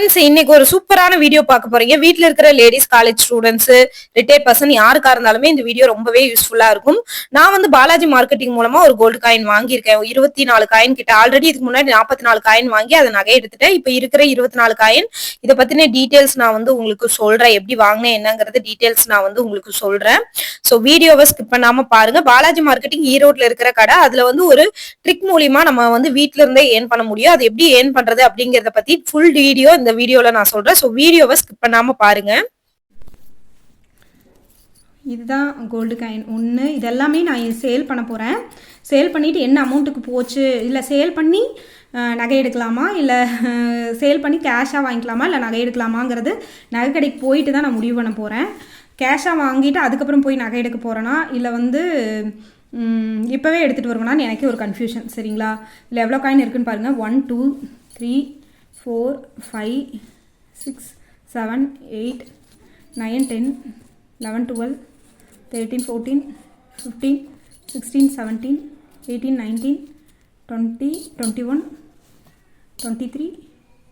Friends இன்னைக்கு ஒரு சூப்பரான வீடியோ பார்க்க போறீங்க. வீட்ல இருக்கிற ladies college students retired person யாருக்கா இருந்தாலுமே இந்த வீடியோ ரொம்பவே யூஸ்ஃபுல்லா இருக்கும். நான் வந்து பாலாஜி மார்க்கெட்டிங் மூலமா ஒரு கோல்டு காயின் வாங்கியிருக்கேன். இருபத்தி நாலு காயின் கிட்ட ஆல்ரெடி இதுக்கு முன்னாடி நாற்பத்தி நாலு காயின் வாங்கி அதை நகை எடுத்துட்டேன். இப்போ இருக்கிற இருபத்தி நாலு காயின் இதை பத்தின டீடைல்ஸ் நான் வந்து உங்களுக்கு சொல்றேன். எப்படி வாங்கினேன் என்னங்கிறது டீடைல்ஸ் நான் வந்து உங்களுக்கு சொல்றேன். ஸோ வீடியோவை ஸ்கிப் பண்ணாம பாருங்க. பாலாஜி மார்க்கெட்டிங் ஈரோட்ல இருக்கிற கடை. அதுல வந்து ஒரு ட்ரிக் மூலியமா நம்ம வந்து வீட்ல இருந்தே ஏர்ன் பண்ண முடியும். அது எப்படி ஏர்ன் பண்றது அப்படிங்கறத பத்தி ஃபுல் வீடியோ இந்த வீடியோல நான் சொல்றேன். ஸோ வீடியோவை ஸ்கிப் பண்ணாம பாருங்க. இதுதான் கோல்டு காயின் ஒன்று இதெல்லாமே நான் சேல் பண்ண போகிறேன் சேல் பண்ணிவிட்டு என்ன அமௌண்ட்டுக்கு போச்சு? இல்லை சேல் பண்ணி நகை எடுக்கலாமா? இல்லை சேல் பண்ணி கேஷாக வாங்கிக்கலாமா? இல்லை நகை எடுக்கலாமாங்கிறது நகை கடைக்கு போயிட்டு தான் நான் முடிவு பண்ண போகிறேன் கேஷாக வாங்கிட்டு அதுக்கப்புறம் போய் நகை எடுக்க போகிறேன்னா இல்லை வந்து இப்போவே எடுத்துகிட்டு வருவேனான்னு எனக்கு ஒரு கன்ஃபியூஷன் சரிங்களா? இல்லை எவ்வளோ காயின் இருக்குன்னு பாருங்கள் one two three four five six seven eight nine ten eleven twelve thirteen fourteen fifteen sixteen seventeen eighteen nineteen twenty twenty one twenty three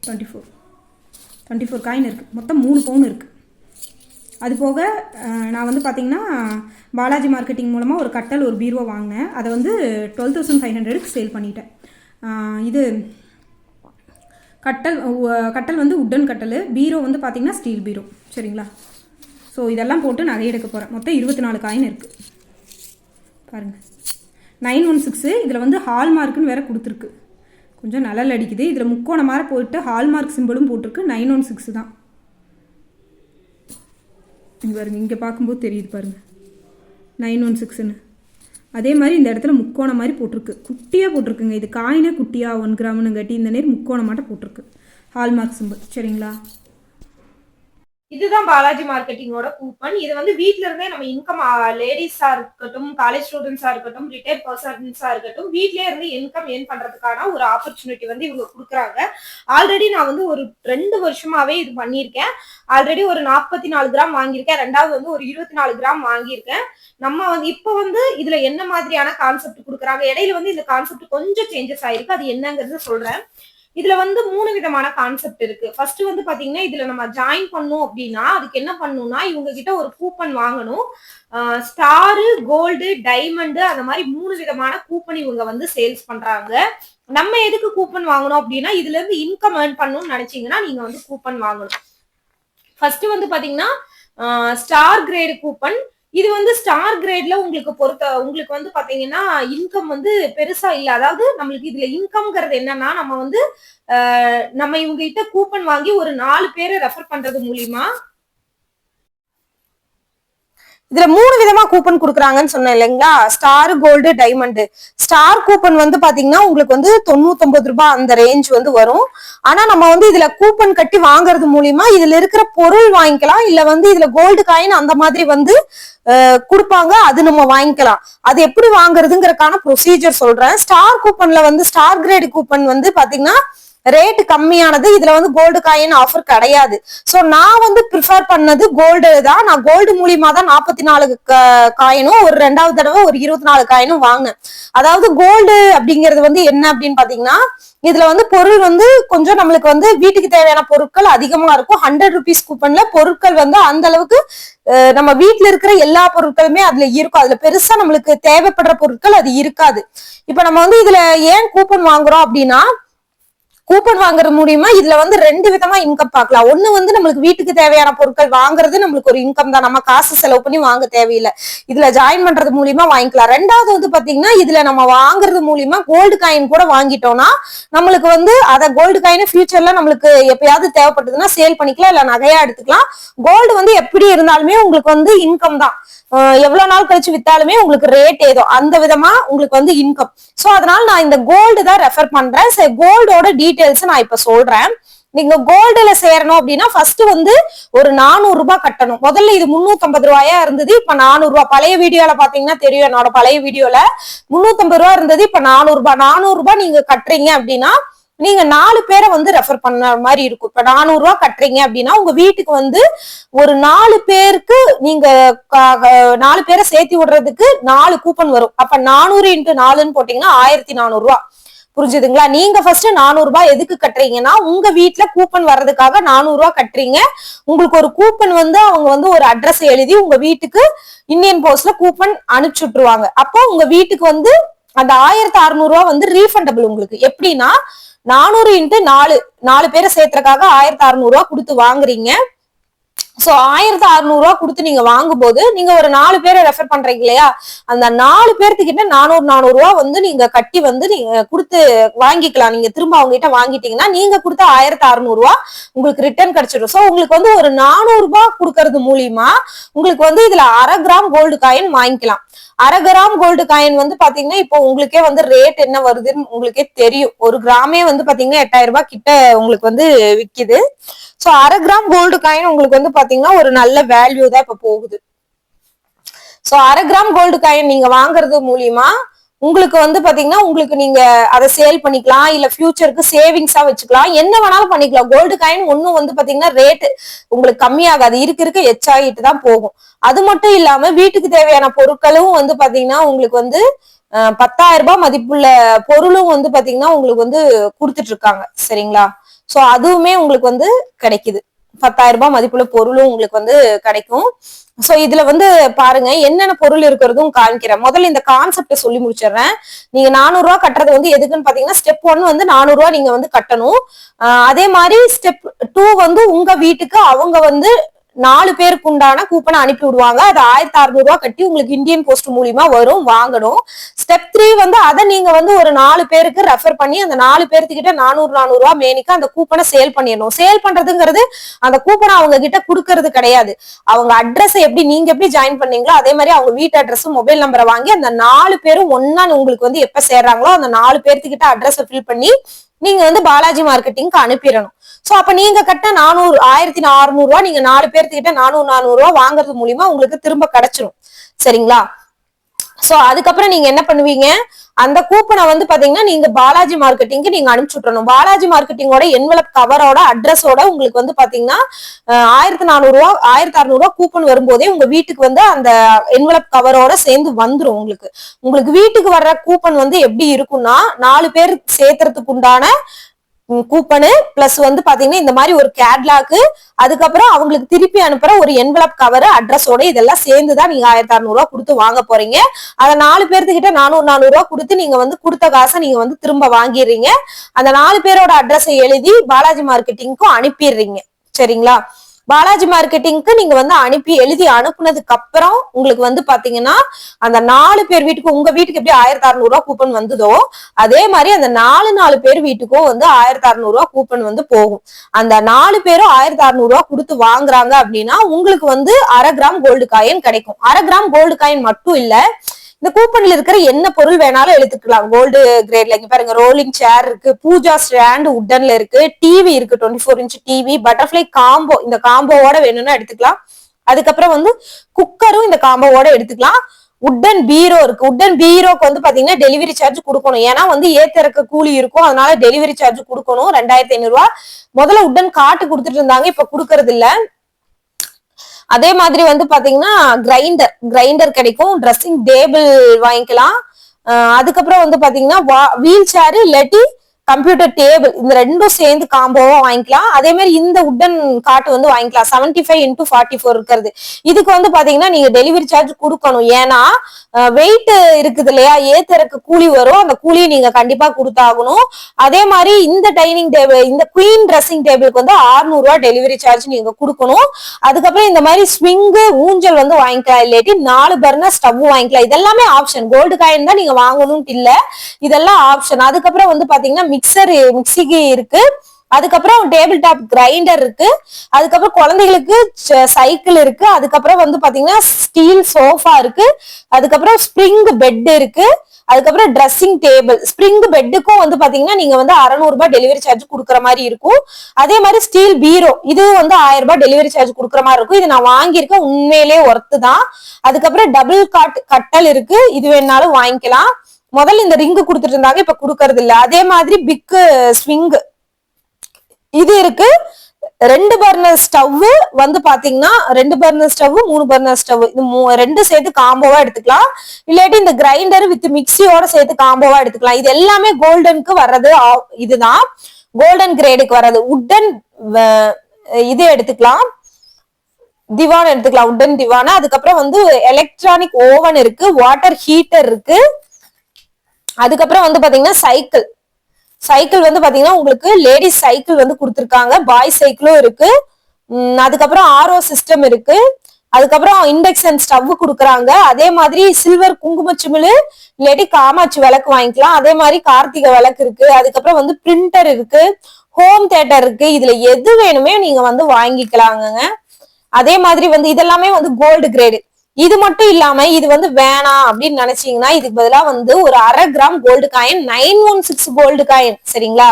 twenty four twenty four coin இருக்குது மொத்தம் மூணு பவுன் இருக்குது அது போக நான் வந்து பார்த்தீங்கன்னா பாலாஜி மார்க்கெட்டிங் மூலமாக ஒரு கட்டல் ஒரு பீரோ வாங்கினேன். அதை வந்து டுவெல் தௌசண்ட் ஃபைவ் ஹண்ட்ரடுக்கு சேல் பண்ணிட்டேன். இது கட்டல் கட்டல் வந்து உட்டன் கட்டல். பீரோ வந்து பார்த்தீங்கன்னா ஸ்டீல் பீரோ. சரிங்களா? ஸோ இதெல்லாம் போட்டு நகை எடுக்க போகிறேன் மொத்தம் இருபத்தி நாலு காயின் இருக்குது பாருங்கள் நைன் ஒன் சிக்ஸு இதில் வந்து ஹால்மார்க்குன்னு வேறு கொடுத்துருக்கு. கொஞ்சம் நலல் அடிக்குது. இதில் முக்கோண மாதிரி போயிட்டு ஹால்மார்க் சிம்பிளும் போட்டிருக்கு. நைன் ஒன் சிக்ஸு தான். இங்க பாருங்க. இங்கே பார்க்கும்போது தெரியுது பாருங்கள் நைன் ஒன் சிக்ஸுன்னு. அதே மாதிரி இந்த இடத்துல முக்கோணம் மாதிரி போட்டிருக்கு. குட்டியாக போட்டிருக்குங்க. இது காயினே குட்டியாக ஒன் கிராம்னு கட்டி இந்த நேரம் முக்கோணம் போட்டிருக்கு. ஹால்மார்க் சிம்பிள் சரிங்களா? இதுதான் பாலாஜி மார்க்கெட்டிங்கோட கூப்பன் இது வந்து வீட்ல இருந்தே நம்ம இன்கம் லேடிஸா இருக்கட்டும் காலேஜ் ஸ்டூடெண்ட்ஸா இருக்கட்டும் ரிட்டையர்ட் பர்சன்ஸா இருக்கட்டும் வீட்லயே இருந்து இன்கம் ஏர்ன் பண்றதுக்கான ஒரு ஆப்பர்ச்சுனிட்டி வந்து இவங்க கொடுக்குறாங்க. ஆல்ரெடி நான் வந்து ஒரு ரெண்டு வருஷமாவே இது பண்ணியிருக்கேன். ஆல்ரெடி ஒரு நாற்பத்தி நாலு கிராம் வாங்கியிருக்கேன். ரெண்டாவது வந்து ஒரு இருபத்தி நாலு கிராம் வாங்கியிருக்கேன். நம்ம வந்து இப்போ வந்து இதுல என்ன மாதிரியான கான்செப்ட் கொடுக்குறாங்க? இடையில வந்து இந்த கான்செப்ட் கொஞ்சம் சேஞ்சஸ் ஆயிருக்கு. அது என்னங்கிறது சொல்றேன். இதுல வந்து மூணு விதமான கான்செப்ட் இருக்கு. ஃபர்ஸ்ட் வந்து பாத்தீங்கன்னா இதுல நம்ம ஜாயின் பண்ணோம் அப்படின்னா அதுக்கு என்ன பண்ணணும்னா இவங்க கிட்ட ஒரு கூப்பன் வாங்கணும். ஸ்டாரு கோல்டு டைமண்டு அந்த மாதிரி மூணு விதமான கூப்பன் இவங்க வந்து சேல்ஸ் பண்றாங்க. நம்ம எதுக்கு கூப்பன் வாங்கணும் அப்படின்னா இதுல இருந்து இன்கம் ஏர்ன் பண்ணணும்னு நினைச்சீங்கன்னா நீங்க வந்து கூப்பன் வாங்கணும். ஃபர்ஸ்ட் வந்து பாத்தீங்கன்னா ஸ்டார் கிரேடு கூப்பன் இது வந்து ஸ்டார் கிரேட்ல உங்களுக்கு பொறுத்த உங்களுக்கு வந்து பாத்தீங்கன்னா இன்கம் வந்து பெருசா இல்ல. அதாவது நம்மளுக்கு இதுல இன்கம்ங்கிறது என்னன்னா நம்ம வந்து ஆஹ், நம்ம இவங்க கிட்ட கூப்பன் வாங்கி ஒரு நாலு பேரை ரெஃபர் பண்றது மூலியமா இதுல மூணு விதமா கூப்பன் கொடுக்குறாங்கன்னு சொன்னேன் இல்லைங்களா? Star gold diamond star coupon வந்து பாத்தீங்கன்னா உங்களுக்கு வந்து தொண்ணூத்தொன்பது ரூபாய் அந்த ரேஞ்ச் வந்து வரும். ஆனா நம்ம வந்து இதுல கூப்பன் கட்டி வாங்குறது மூலியமா இதுல இருக்கிற பொருள் வாங்கிக்கலாம். இல்ல வந்து இதுல கோல்டு காயின் அந்த மாதிரி வந்து கொடுப்பாங்க அது நம்ம வாங்கிக்கலாம். அது எப்படி வாங்குறதுங்கிறக்கான ப்ரொசீஜர் சொல்றேன். ஸ்டார் கூப்பன்ல வந்து ஸ்டார் கிரேடு கூப்பன் வந்து பாத்தீங்கன்னா ரேட் கம்மியானது இதுல வந்து கோல்டு காயின் ஆஃபர் கிடையாது. சோ நான் வந்து ப்ரிஃபர் பண்ணது கோல்டு தான். நான் கோல்டு மூலியமா தான் நாற்பத்தி நாலு காயினும் ஒரு ரெண்டாவது தடவை ஒரு இருபத்தி நாலு காயினும் வாங்கினேன். அதாவது கோல்டு அப்படிங்கிறது வந்து என்ன அப்படின்னு பாத்தீங்கன்னா இதுல வந்து பொருள் வந்து கொஞ்சம் நம்மளுக்கு வந்து வீட்டுக்கு தேவையான பொருட்கள் அதிகமா இருக்கும். ஹண்ட்ரட் ருபீஸ் கூப்பன்ல பொருட்கள் வந்து அந்த அளவுக்கு நம்ம வீட்டுல இருக்கிற எல்லா பொருட்களுமே அதுல இருக்கும். அதுல பெருசா நம்மளுக்கு தேவைப்படுற பொருட்கள் அது இருக்காது. இப்ப நம்ம வந்து இதுல ஏன் கூப்பன் வாங்குறோம் அப்படின்னா கூப்பன் வாங்குறது மூலியமா இதுல வந்து ரெண்டு விதமா இன்கம் பார்க்கலாம். ஒண்ணு வந்து நம்மளுக்கு வீட்டுக்கு தேவையான பொருட்கள் வாங்குறது நம்மளுக்கு ஒரு இன்கம் தான். நம்ம காசு செலவு பண்ணி வாங்க தேவையில்லை. இதுல ஜாயின் பண்றது மூலியமா வாங்கிக்கலாம். ரெண்டாவது வந்து பாத்தீங்கன்னா இதுல நம்ம வாங்குறது மூலியமா கோல்டு காயின் கூட வாங்கிட்டோம்னா நம்மளுக்கு வந்து அதை கோல்டு காயின் ஃபியூச்சர்ல நம்மளுக்கு எப்பயாவது தேவைப்பட்டதுன்னா சேல் பண்ணிக்கலாம் இல்ல நகையா எடுத்துக்கலாம். கோல்டு வந்து எப்படி இருந்தாலுமே உங்களுக்கு வந்து இன்கம் தான். எவ்வளவு நாள் கழிச்சு வித்தாலுமே உங்களுக்கு ரேட் ஏதோ அந்த விதமா உங்களுக்கு வந்து இன்கம் சோ அதனால நான் இந்த கோல்டு தான் ரெஃபர் பண்றேன். சரி கோல்டோட டீடைல்ஸ் நான் இப்ப சொல்றேன். நீங்க கோல்டுல சேரணும் அப்படின்னா ஃபர்ஸ்ட் வந்து ஒரு நானூறு ரூபாய் கட்டணும். முதல்ல இது முன்னூத்தி ரூபாயா இருந்தது இப்ப நானூறு ரூபாய். பழைய வீடியோல பாத்தீங்கன்னா தெரியும் என்னோட பழைய வீடியோல. முன்னூத்தி ரூபாய் இருந்தது இப்ப நானூறு ரூபாய். நானூறு ரூபாய் நீங்க கட்டுறீங்க அப்படின்னா நீங்க நாலு பேரை வந்து ரெஃபர் பண்ண மாதிரி இருக்கும். இப்ப நானூறு ரூபாய் கட்டுறீங்க அப்படின்னா உங்க வீட்டுக்கு வந்து ஒரு நாலு பேருக்கு நீங்க நாலு பேரை சேர்த்து விடுறதுக்கு நாலு கூப்பன் வரும். அப்ப நானூறு இன்ட்டு நாலுன்னு போட்டீங்கன்னா ஆயிரத்தி நானூறு ரூபாய். புரிஞ்சுதுங்களா? நீங்க ஃபர்ஸ்ட் நானூறு ரூபாய் எதுக்கு கட்டுறீங்கன்னா உங்க வீட்டில் கூப்பன் வர்றதுக்காக நானூறு ரூபாய் கட்டுறீங்க. உங்களுக்கு ஒரு கூப்பன் வந்து அவங்க வந்து ஒரு அட்ரஸ் எழுதி உங்க வீட்டுக்கு இந்தியன் போஸ்ட்ல கூப்பன் அனுப்பிச்சு விட்டுருவாங்க. அப்போ உங்க வீட்டுக்கு வந்து அந்த ஆயிரத்தி அறுநூறு வந்து ரீஃபண்டபிள் உங்களுக்கு. எப்படின்னா நானூறு இன்ட்டு நாலு நாலு பேரை சேர்த்துறதுக்காக ஆயிரத்தி அறுநூறு கொடுத்து வாங்குறீங்க. சோ ஆயிரத்தி அறுநூறுவா கொடுத்து நீங்க வாங்கும்போது நீங்க ஒரு நாலு பேரை ரெஃபர் பண்றீங்க இல்லையா? அந்த நாலு பேர்த்துக்கிட்ட நானூறு நானூறு வந்து நீங்க கட்டி வந்து நீங்க கொடுத்து வாங்கிக்கலாம். நீங்க திரும்ப அவங்க கிட்ட வாங்கிட்டீங்கன்னா நீங்க கொடுத்த ஆயிரத்தி அறுநூறுவா உங்களுக்கு ரிட்டர்ன் கிடைச்சிடும். சோ உங்களுக்கு வந்து ஒரு நானூறு ரூபாய் கொடுக்கறது மூலியமா உங்களுக்கு வந்து இதுல அரை கிராம் கோல்டு காயின் வாங்கிக்கலாம். அரை கிராம் கோல்டு காயின் வந்து பாத்தீங்கன்னா இப்போ உங்களுக்கே வந்து ரேட் என்ன வருதுன்னு உங்களுக்கே தெரியும். ஒரு கிராமே வந்து பாத்தீங்கன்னா எட்டாயிரம் ரூபாய் கிட்ட உங்களுக்கு வந்து விக்குது. சோ அரை கிராம் கோல்டு காயின் உங்களுக்கு வந்து பாத்தீங்கன்னா ஒரு நல்ல வேல்யூ தான் இப்ப போகுது. சோ அரை கிராம் கோல்டு காயின் நீங்க வாங்குறது மூலியமா உங்களுக்கு வந்து பாத்தீங்கன்னா உங்களுக்கு நீங்க அதை சேல் பண்ணிக்கலாம். இல்ல ஃபியூச்சருக்கு சேவிங்ஸா வச்சுக்கலாம். என்ன வேணாலும் பண்ணிக்கலாம். கோல்டு காயின் ஒன்னும் வந்து பாத்தீங்கன்னா ரேட் உங்களுக்கு கம்மியாகாது. இருக்க இருக்க எச்சாகிட்டு தான் போகும். அது மட்டும் இல்லாம வீட்டுக்கு தேவையான பொருட்களும் வந்து பாத்தீங்கன்னா உங்களுக்கு வந்து பத்தாயிரம் ரூபாய் மதிப்புள்ள பொருளும் வந்து பாத்தீங்கன்னா உங்களுக்கு வந்து கொடுத்துட்டு இருக்காங்க. சரிங்களா? சோ அதுவுமே உங்களுக்கு வந்து கிடைக்குது. பத்தாயிரம் ரூபாய் மதிப்புள்ள பொருளும் உங்களுக்கு வந்து கிடைக்கும். சோ இதுல வந்து பாருங்க என்னென்ன பொருள் இருக்கிறதும் காமிக்கிறேன். முதல்ல இந்த கான்செப்ட சொல்லி முடிச்சிடுறேன். நீங்க நானூறு ரூபாய் கட்டுறது வந்து எதுக்குன்னு பாத்தீங்கன்னா ஸ்டெப் ஒன் வந்து நானூறு ரூபாய் நீங்க வந்து கட்டணும். அதே மாதிரி ஸ்டெப் டூ வந்து உங்க வீட்டுக்கு அவங்க வந்து நாலு பேருக்கு உண்டான கூப்பனை அனுப்பி விடுவாங்க. அது ஆயிரத்தி அறுநூறு ரூபாய் கட்டி உங்களுக்கு இந்தியன் போஸ்ட் மூலியமா வரும் வாங்கணும். ஸ்டெப் த்ரீ வந்து அதை நீங்க வந்து ஒரு நாலு பேருக்கு ரெஃபர் பண்ணி அந்த நாலு பேர்த்துக்கிட்ட நானூறு நானூறு ரூபாய் மேனிக்கு அந்த கூப்பனை சேல் பண்ணிடணும். சேல் பண்றதுங்கிறது அந்த கூப்பனை அவங்க கிட்ட கொடுக்கறது கிடையாது. அவங்க அட்ரஸ் எப்படி நீங்க எப்படி ஜாயின் பண்ணீங்களோ அதே மாதிரி அவங்க வீட்டு அட்ரஸ் மொபைல் நம்பரை வாங்கி அந்த நாலு பேரும் ஒன்னா உங்களுக்கு வந்து எப்ப சேர்றாங்களோ அந்த நாலு பேர்த்துக்கிட்ட அட்ரஸ் ஃபில் பண்ணி நீங்க வந்து பாலாஜி மார்க்கெட்டிங்க்கு அனுப்பிடணும். சோ அப்ப நீங்க கட்ட நானூறு ஆயிரத்தி அறுநூறு ரூபா நீங்க நாலு பேர்த்துக்கிட்ட நானூறு நானூறு ரூபா வாங்குறது மூலியமா உங்களுக்கு திரும்ப கிடைச்சிரும். சரிங்களா? சோ அதுக்கப்புறம் நீங்க என்ன பண்ணுவீங்க? அந்த கூப்பனை வந்து பாத்தீங்கன்னா நீங்க பாலாஜி மார்க்கெட்டிங்க்கு நீங்க அனுப்பிச்சு விட்டுறணும். பாலாஜி மார்க்கெட்டிங்கோட என்வலப் கவரோட அட்ரஸோட உங்களுக்கு வந்து பாத்தீங்கன்னா ஆயிரத்தி நானூறு ரூபா ஆயிரத்தி அறுநூறு ரூபா கூப்பன் வரும்போதே உங்க வீட்டுக்கு வந்து அந்த என்வலப் கவரோட சேர்ந்து வந்துடும் உங்களுக்கு. உங்களுக்கு வீட்டுக்கு வர்ற கூப்பன் வந்து எப்படி இருக்கும்னா நாலு பேர் சேர்த்துறதுக்கு உண்டான கூப்பனு பிளஸ் வந்து பாத்தீங்கன்னா இந்த மாதிரி ஒரு கேட்லாக்கு அதுக்கப்புறம் அவங்களுக்கு திருப்பி அனுப்புற ஒரு என்வலப் கவர் அட்ரஸோட இதெல்லாம் சேர்ந்து தான் நீங்க ஆயிரத்தி அறுநூறு ரூபா கொடுத்து வாங்க போறீங்க. அதை நாலு பேர்த்துக்கிட்ட நானூறு நானூறு ரூபா கொடுத்து நீங்க வந்து கொடுத்த காசை நீங்க வந்து திரும்ப வாங்கிடுறீங்க. அந்த நாலு பேரோட அட்ரஸை எழுதி பாலாஜி மார்க்கெட்டிங்க்கும் அனுப்பிடுறீங்க. சரிங்களா? பாலாஜி மார்க்கெட்டிங்க்கு நீங்க வந்து அனுப்பி எழுதி அனுப்புனதுக்கு அப்புறம் உங்களுக்கு வந்து பாத்தீங்கன்னா அந்த நாலு பேர் வீட்டுக்கு உங்க வீட்டுக்கு எப்படி ஆயிரத்தி அறுநூறு ரூபா கூப்பன் வந்ததோ அதே மாதிரி அந்த நாலு நாலு பேர் வீட்டுக்கும் வந்து ஆயிரத்தி அறுநூறு ரூபா கூப்பன் வந்து போகும். அந்த நாலு பேரும் ஆயிரத்தி அறுநூறு ரூபா கொடுத்து வாங்குறாங்க அப்படின்னா உங்களுக்கு வந்து அரை கிராம் கோல்டு காயின் கிடைக்கும். அரை கிராம் கோல்டு காயின் மட்டும் இல்லை இந்த கூப்பன்ல இருக்கிற என்ன பொருள் வேணாலும் எடுத்துக்கலாம். கோல்டு கிரேட்ல இங்க பாருங்க ரோலிங் சேர் இருக்கு பூஜா ஸ்டாண்ட் உட்டன்ல இருக்கு டிவி இருக்கு twenty four inch TV butterfly combo இந்த காம்போவோட வேணும்னா எடுத்துக்கலாம். அதுக்கப்புறம் வந்து குக்கரும் இந்த காம்போவோட எடுத்துக்கலாம். உட்டன் பீரோ இருக்கு. உட்டன் பீரோக்கு வந்து பாத்தீங்கன்னா டெலிவரி சார்ஜ் கொடுக்கணும். ஏன்னா வந்து ஏத்திறக்க கூலி இருக்கும். அதனால டெலிவரி சார்ஜ் கொடுக்கணும். ரெண்டாயிரத்தி ஐநூறு ரூபாய். முதல்ல உட்டன் காட்டு கொடுத்துட்டு இருந்தாங்க. இப்ப கொடுக்கறது இல்லை அதே மாதிரி வந்து பாத்தீங்கன்னா கிரைண்டர் கிரைண்டர் கிடைக்கும். ட்ரெஸ்ஸிங் டேபிள் வாங்கிக்கலாம். அதுக்கப்புறம் வந்து பாத்தீங்கன்னா வீல் சேரு இல்லாட்டி கம்ப்யூட்டர் டேபிள் இந்த ரெண்டும் சேர்ந்து காம்போவா வாங்கிக்கலாம். அதே மாதிரி இந்த உட்டன் காட்டு வந்து வாங்கிக்கலாம். Seventy five into forty four இருக்கிறது. இதுக்கு வந்து பாத்தீங்கன்னா நீங்க டெலிவரி சார்ஜ் கொடுக்கணும். ஏன்னா வெயிட் இருக்குது இல்லையா? ஏத்தறக்கு கூலி வரும். அந்த கூலியை நீங்க கண்டிப்பா கொடுத்தாகணும். அதே மாதிரி இந்த டைனிங் டேபிள் இந்த குயின் ட்ரெஸ்ஸிங் டேபிளுக்கு வந்து ஆறுநூறுவா டெலிவரி சார்ஜ் நீங்க கொடுக்கணும். அதுக்கப்புறம் இந்த மாதிரி ஸ்விங்கு ஊஞ்சல் வந்து வாங்கிக்கலாம். இல்லாட்டி நாலு பர்னர் ஸ்டவ் வாங்கிக்கலாம். இதெல்லாமே ஆப்ஷன் கோல்டு காயின் தான் நீங்க வாங்கணும்னு இல்ல. இதெல்லாம் ஆப்ஷன் அதுக்கப்புறம் வந்து பாத்தீங்கன்னா மிக்சர் மிக்சிக்கு இருக்கு. அதுக்கப்புறம் டேபிள் டாப் கிரைண்டர் இருக்கு. அதுக்கப்புறம் குழந்தைகளுக்கு சைக்கிள் இருக்கு. அதுக்கப்புறம் வந்து பாத்தீங்கன்னா ஸ்டீல் சோஃபா இருக்கு. அதுக்கப்புறம் ஸ்ப்ரிங் பெட் இருக்கு. அதுக்கப்புறம் ட்ரெஸ்ஸிங் டேபிள் ஸ்ப்ரிங் பெட்டுக்கும் வந்து பாத்தீங்கன்னா நீங்க வந்து 600 ரூபாய் டெலிவரி சார்ஜ் கொடுக்குற மாதிரி இருக்கும். அதே மாதிரி ஸ்டீல் பீரோ இது வந்து ஆயிரம் ரூபாய் டெலிவரி சார்ஜ் கொடுக்குற மாதிரி இருக்கும். இது நான் வாங்கியிருக்கேன். உண்மையிலேயே ஒர்த்து தான். அதுக்கப்புறம் டபுள் காட் கட்டல் இருக்கு. இது வேணாலும் வாங்கிக்கலாம். முதல்ல இந்த ரிங்கு கொடுத்துட்டு இருந்தாங்க இப்ப கொடுக்கறது இல்ல. அதே மாதிரி பிக் ஸ்விங் இது இருக்கு. ரெண்டு பர்னர் ஸ்டவ் வந்து பாத்தீங்கன்னா ரெண்டு பர்னர் ஸ்டவ் மூணு பர்னர் ஸ்டவ் இது மூ- ரெண்டு சேர்த்து காம்போவா எடுத்துக்கலாம். இல்லாட்டி இந்த கிரைண்டர் வித் மிக்சியோட சேர்த்து காம்போவா எடுத்துக்கலாம். இது எல்லாமே கோல்டனுக்கு வர்றது ஆ- இதுதான். கோல்டன் கிரேடுக்கு வர்றது. உட்டன் இது எடுத்துக்கலாம். திவான் எடுத்துக்கலாம். உட்டன் திவான அதுக்கப்புறம் வந்து எலக்ட்ரானிக் ஓவன் இருக்கு. வாட்டர் ஹீட்டர் இருக்கு. அதுக்கப்புறம் வந்து பாத்தீங்கன்னா சைக்கிள் சைக்கிள் வந்து பாத்தீங்கன்னா உங்களுக்கு லேடிஸ் சைக்கிள் வந்து கொடுத்துருக்காங்க. பாய் சைக்கிளும் இருக்கு. அதுக்கப்புறம் ஆர்ஓ சிஸ்டம் இருக்கு. அதுக்கப்புறம் இண்டக்ஷன் ஸ்டவ் கொடுக்குறாங்க. அதே மாதிரி சில்வர் குங்குமச்சிமிழு இல்லாட்டி காமாட்சி விளக்கு வாங்கிக்கலாம். அதே மாதிரி கார்த்திகை விளக்கு இருக்கு. அதுக்கப்புறம் வந்து பிரிண்டர் இருக்கு. ஹோம் தேட்டர் இருக்கு. இதுல எது வேணுமே நீங்க வந்து வாங்கிக்கலாங்கங்க. அதே மாதிரி வந்து இதெல்லாமே வந்து கோல்டு கிரேடு இது மட்டும் இல்லாம இது வந்து வேணாம் அப்படின்னு நினைச்சீங்கன்னா இதுக்கு பதிலா வந்து ஒரு அரை gram gold coin nine one six gold coin சரிங்களா?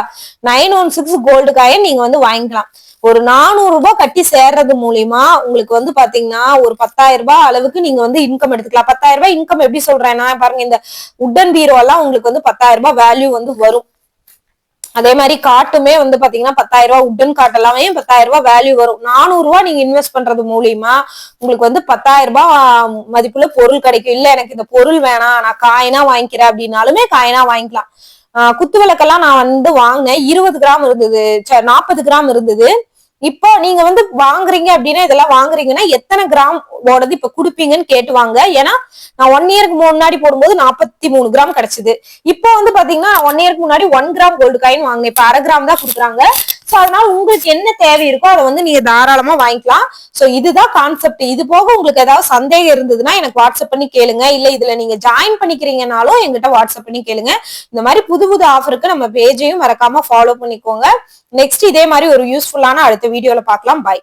Nine one six gold coin நீங்க வந்து வாங்கிக்கலாம். ஒரு நானூறு ரூபாய் கட்டி சேர்றது மூலியமா உங்களுக்கு வந்து பாத்தீங்கன்னா ஒரு பத்தாயிரம் ரூபாய் அளவுக்கு நீங்க வந்து இன்கம் எடுத்துக்கலாம். பத்தாயிரம் ரூபாய் இன்கம் எப்படி சொல்றேன்னா பாருங்க இந்த உட்டன் பீரோ எல்லாம் உங்களுக்கு வந்து பத்தாயிரம் ரூபாய் வேல்யூ வந்து வரும். அதே மாதிரி காட்டுமே வந்து பாத்தீங்கன்னா பத்தாயிரம் ரூபாய் உட்டன் காட்டு எல்லாமே பத்தாயிரம் ரூபாய் வேல்யூ வரும்? நானூறு ரூபாய் நீங்க இன்வெஸ்ட் பண்றது மூலியமா உங்களுக்கு வந்து பத்தாயிரம் ரூபாய் மதிப்புல பொருள் கிடைக்கும். இல்ல எனக்கு இந்த பொருள் வேணாம் நான் காயினா வாங்கிக்கிறேன் அப்படின்னாலுமே காயினா வாங்கிக்கலாம். குத்து விளக்கெல்லாம் நான் வந்து வாங்கினேன். இருபது கிராம் இருந்தது நாற்பது கிராம் இருந்தது. இப்போ நீங்க வந்து வாங்குறீங்க அப்படின்னா இதெல்லாம் வாங்குறீங்கன்னா எத்தனை கிராம் ஓடது இப்ப குடுப்பீங்கன்னு கேட்டு வாங்க. ஏன்னா நான் ஒன் இயருக்கு முன்னாடி போடும்போது நாற்பத்தி மூணு கிராம் கிடைச்சது. இப்போ வந்து பாத்தீங்கன்னா ஒன் இயருக்கு முன்னாடி ஒன் கிராம் கோல்டு காயின் வாங்கினேன். இப்ப அரை கிராம் தான் கொடுக்குறாங்க. சோ அதனால உங்களுக்கு என்ன தேவை இருக்கோ அதை வந்து நீங்க தாராளமா வாங்கிக்கலாம். சோ இதுதான் கான்செப்ட் இது போக உங்களுக்கு ஏதாவது சந்தேகம் இருந்ததுன்னா எனக்கு வாட்ஸ்அப் பண்ணி கேளுங்க. இல்ல இதுல நீங்க ஜாயின் பண்ணிக்கிறீங்கனாலும் எங்கிட்ட வாட்ஸ்அப் பண்ணி கேளுங்க. இந்த மாதிரி புது புது ஆஃபருக்கு நம்ம பேஜையும் மறக்காம ஃபாலோ பண்ணிக்கோங்க. நெக்ஸ்ட் இதே மாதிரி ஒரு யூஸ்ஃபுல்லான அடுத்த வீடியோல பார்க்கலாம். பை